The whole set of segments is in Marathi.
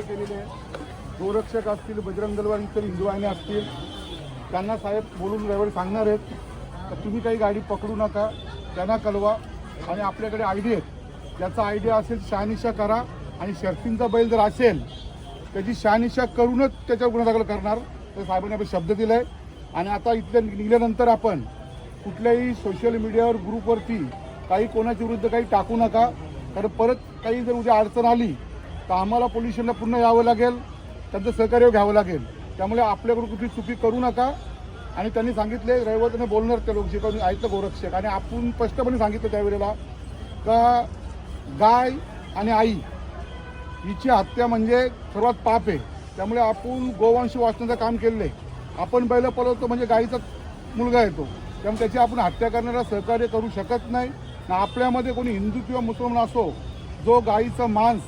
केलेले आहेत. गोरक्षक असतील बजरंग दलवार इतर हिंदू असतील त्यांना साहेब बोलून ड्रायव्हर सांगणार आहेत तर तुम्ही काही गाडी पकडू नका त्यांना कळवा. आणि आपल्याकडे आयडी आहेत. ज्याचा आयडिया असेल शहानिशा करा. आणि शर्तींचा बैल जर असेल त्याची शहानिशा करूनच त्याच्यावर गुन्हा दाखल करणार तर साहेबांनी आपण शब्द दिलाय. आणि आता इथल्या निघाल्यानंतर आपण कुठल्याही सोशल मीडियावर ग्रुपवरती काही कोणाच्या विरुद्ध काही टाकू नका. कारण परत काही जर उद्या अडचण आली तर आम्हाला पोल्युशनला पुन्हा यावं लागेल. त्यांचं सहकार्य घ्यावं लागेल. त्यामुळे आपल्याकडून कुठली चुकी करू नका. आणि त्यांनी सांगितले रविवार बोलणार ते लोक शिकवून ऐकलं गोरक्षक. आणि आपण स्पष्टपणे सांगितलं त्यावेळेला का गाय आणि आई हिची हत्या म्हणजे सर्वात पाप आहे. त्यामुळे आपण गोवंश वाचण्याचं काम केलेलं आहे आपण बैल पळवतो म्हणजे गाईचा मुलगा येतो. त्यामुळे त्याची आपण हत्या करण्याला सहकार्य करू शकत नाही. ना आपल्यामध्ये कोणी हिंदू किंवा मुसलमान असो जो गाईचं मांस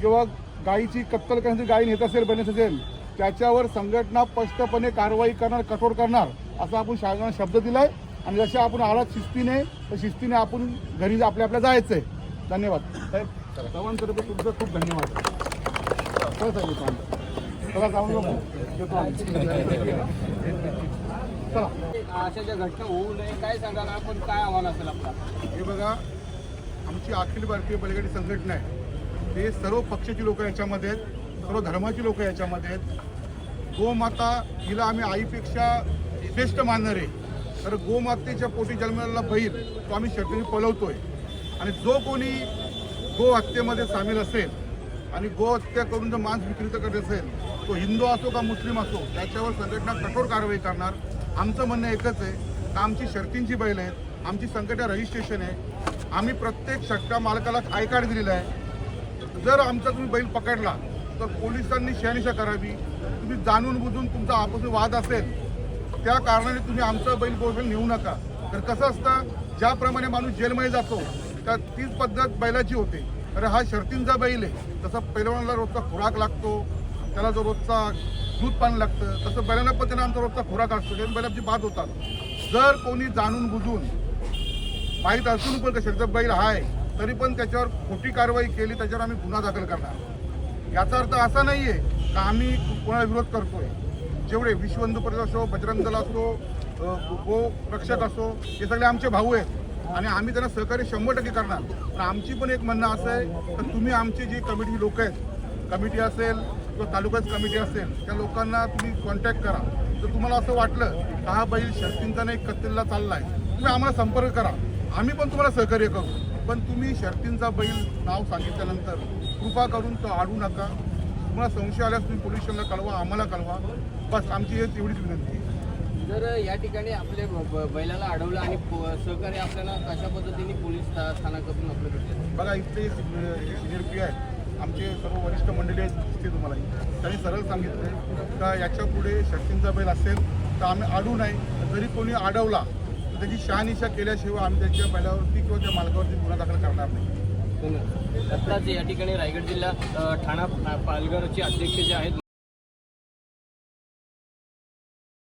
किंवा गाईची कत्तल करण्याची गाई नेत असेल बनत असेल त्याच्यावर संघटना स्पष्टपणे कारवाई करणार कठोर करणार असा आपण शासनाने शब्द दिलाय. आणि जसे आपण आलात शिस्तीने तर शिस्तीने आपण घरी आपल्या आपल्या जायचं आहे धन्यवाद. साहेब सर्वांतर्फे तुमचं खूप धन्यवाद. अशा ज्या घटना होऊ नये काय सांगाल? आपण काय आव्हान असेल आपला हे बघा आमची अखिल भारतीय बैलगाडी संघटना आहे. ते सर्व पक्षाची लोक याच्यामध्ये आहेत सर्व धर्माची लोक याच्यामध्ये आहेत. गोमाता हिला आम्ही आईपेक्षा श्रेष्ठ मानणार आहे. तर गोमातेच्या पोटी जन्मलेला बैल तो आम्ही शर्तीने पलवतोय. आणि जो कोणी गो हत्येमध्ये सामील असेल आणि गो हत्या करून जर मांस विक्रीचं करत असेल तो हिंदू असो का मुस्लिम असो त्याच्यावर संघटना कठोर कारवाई करणार. आमचं म्हणणं एकच आहे का आमची शर्तींची बैल आहेत आमची संघटना रजिस्ट्रेशन आहे. आम्ही प्रत्येक शक्का मालकाला आय कार्ड दिलेलं आहे. जर आमचा तुम्ही बैल पकडला तर पोलिसांनी शहानिशा करावी. तुम्ही जाणून बुजून तुमचा आपस वाद असेल त्या कारणाने तुम्ही आमचं बैल पोषण नेऊ नका. तर कसं असतं ज्याप्रमाणे माणूस जेलमध्ये जातो त्या तीच पद्धत बैलाची होते. अरे हा शर्तींचा बैल आहे. तसं पैलवानाला रोजचा खुराक लागतो त्याला जो रोजचा दूध पाणी लागतं तसं बैलांना पण त्यांना आमचा रोजचा खुराक असतो त्यामुळे बैलाची बाद होतात. जर कोणी जाणून बुजून माहीत असून पण का शर्यत बैल आहे तरी पण त्याच्यावर खोटी कारवाई केली त्याच्यावर आम्ही गुन्हा दाखल करणार. याचा अर्थ असा नाही आहे का आम्ही कोणाला विरोध करतोय? जेवढे विश्व हिंदू परिषद असो बजरंग दल असो अ, गो रक्षक असो हे सगळे आमचे भाऊ आहेत. आणि आम्ही त्यांना सहकार्य शंभर टक्के करणार. पण आमची पण एक म्हणणं असं आहे तर तुम्ही आमची जी कमिटी लोक आहेत कमिटी असेल किंवा तालुक्यात कमिटी असेल त्या लोकांना तुम्ही कॉन्टॅक्ट करा. तर तुम्हाला असं वाटलं का हा बैल शर्तींचा नाही कत्तलला चालला आहे तुम्ही आम्हाला संपर्क करा. आम्ही पण तुम्हाला सहकार्य करू. पण तुम्ही शर्तींचा बैल नाव सांगितल्यानंतर कृपा करून तो आडू नका. तुम्हाला संशय आल्यास तुम्ही पोलीस स्टेशनला कळवा आम्हाला कळवा. बस आमची हेच एवढीच विनंती आहे. जर या ठिकाणी आपले बैलाला अडवलं आणि सहकार्य आपल्याला कशा पद्धतीने पोलीस स्था- स्थानकातून आपलं भेटले? बघा इथले सिनियर पी आहेत. आमचे सर्व वरिष्ठ मंडळी आहेत दिसते तुम्हाला त्यांनी सरळ सांगितलं का याच्यापुढे शक्तींचा बैल असेल तर आम्ही अडू नाही. जरी कोणी अडवला त्याची शहानिशा केल्याशिवाय आम्ही त्यांच्या बैलावरती किंवा त्या मालकावरती गुन्हा दाखल करणार नाही. आत्ताच या ठिकाणी रायगड जिल्हा ठाणा पालघरचे अध्यक्ष जे आहेत